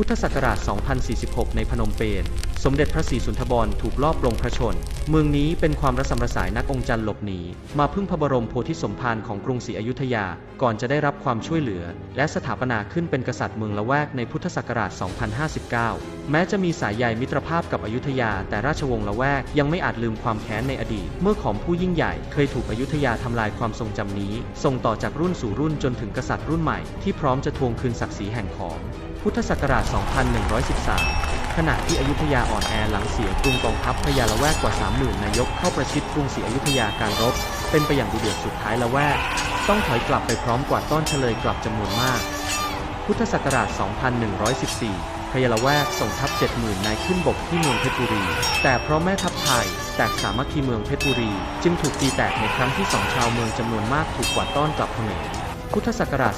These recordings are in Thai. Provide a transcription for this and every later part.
พุทธศักราช 2046 ในพนมเปญ สมเด็จพระศรีสุนทรบรถูกลอบลงพระชน เมืองนี้เป็นความระสำระสายนักองค์จันทร์หลบหนี มาพึ่งพระบรมโพธิสมภารของกรุงศรีอยุธยา ก่อนจะได้รับความช่วยเหลือ และสถาปนาขึ้นเป็นกษัตริย์เมืองละแวกในพุทธศักราช 2059 แม้จะมีสายใยมิตรภาพกับอยุธยา แต่ราชวงศ์ละแวกยังไม่อาจลืมความแค้นในอดีต เมื่อของผู้ยิ่งใหญ่เคยถูกอยุธยาทำลายความทรงจำนี้ ส่งต่อจากรุ่นสู่รุ่นจนถึงกษัตริย์รุ่นใหม่ที่พร้อมจะทวงคืนศักดิ์ศรีแห่งของพุทธศักราช2113 ขณะที่อยุธยาอ่อนแอหลังเสียกรุงกองทัพพระยาละแวกกว่า 30,000 นายกเข้าประชิดกรุงศรีอยุธยาการรบ เป็นไปอย่างดุเดือดสุดท้ายละแวก ต้องถอยกลับไปพร้อมกวาดต้อนเฉลยกลับจำนวนมาก พุทธศักราช 2114พระยาละแวกส่งทัพ 70,000 นายขึ้นบกที่เมืองเพชรบุรี แต่เพราะแม่ทัพไทยแตกสามัคคีเมืองเพชรบุรี จึงถูกตีแตกในครั้งที่สองชาวเมืองจำนวนมากถูกกวาดต้อนกลับเขมร พุทธศักราช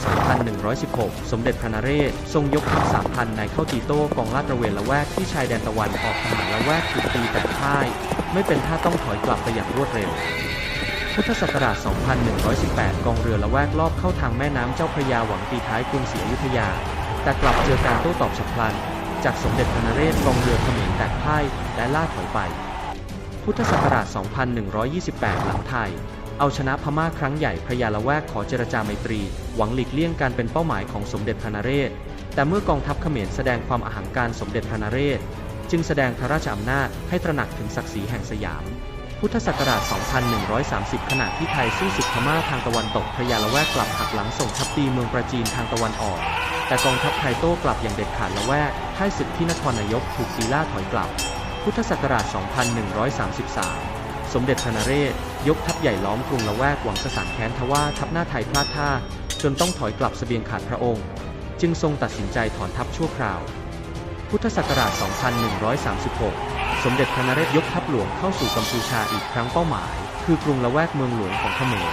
2116 สมเด็จพระนเรศ ทรงยกทัพ 3,000 นายเข้าตีโต้กองลาดตระเวนละแวกที่ชายแดนตะวันออกทหารละแวกถูกตีแตกพ่าย ไม่เป็นท่าต้องถอยกลับไปอย่างรวดเร็ว พุทธศักราช 2118 กองเรือละแวกลอบเข้าทางแม่น้ำเจ้าพระยาหวังตีท้ายกรุงศรีอยุธยา แต่กลับเจอการโต้ตอบฉับพลัน จากสมเด็จพระนเรศกองเรือเขมรแตกพ่ายและล่าถอยไป พุทธศักราช 2128 หลังไทย เอาชนะพม่าครั้งใหญ่พระยาละแวกขอเจรจาไมตรี หวังหลีกเลี่ยงการเป็นเป้าหมายของสมเด็จพระนเรศ แต่เมื่อกองทัพเขมรแสดงความอหังการสมเด็จพระนเรศ จึงแสดงพระราชอำนาจให้ตระหนักถึงศักดิ์ศรีแห่งสยาม พุทธศักราช 2130 ขณะที่ไทยสู้ศึกพม่าทางตะวันตกพระยาละแวกกลับหักหลังส่งทัพตีเมืองประจีนทางตะวันออก แต่กองทัพไทยโต้กลับอย่างเด็ดขาดละแวกค่ายศึกที่นครนายกถูกตีล่าถอยกลับ พุทธศักราช 2133 สมเด็จพระนเรศยกทัพใหญ่ล้อมกรุงละแวกหวังสสานแค้นทว่าทัพหน้าไทยพลาดท่า จนต้องถอยกลับเสบียงขาดพระองค์ จึงทรงตัดสินใจถอนทัพชั่วคราว พุทธศักราช 2136 สมเด็จพระนเรศยกทัพหลวงเข้าสู่กัมพูชาอีกครั้งเป้าหมาย คือกรุงละแวกเมืองหลวงของเขมร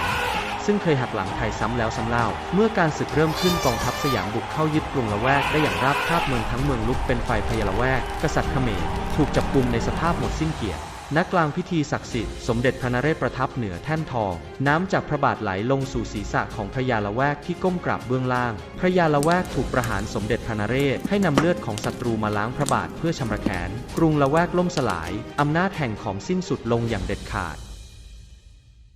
ซึ่งเคยหักหลังไทยซ้ำแล้วซ้ำเล่า เมื่อการศึกเริ่มขึ้นกองทัพสยามบุกเข้ายึดกรุงละแวกได้อย่างราบคาบเมืองทั้งเมืองลุกเป็นไฟพยาละแวก กษัตริย์เขมรถูกจับกุมในสภาพหมดสิ้นเกียรติ ณกลางพิธีศักดิ์สิทธิ์สมเด็จพระนเรศประทับเหนือแท่นทอง น้ำจากพระบาทไหลลงสู่ศีรษะของพระยาละแวกที่ก้มกราบเบื้องล่าง พระยาละแวกถูกประหารสมเด็จพระนเรศให้นำเลือดของศัตรูมาล้างพระบาทเพื่อชำระแค้นกรุงละแวกล่มสลายอำนาจแห่งของสิ้นสุดลงอย่างเด็ดขาด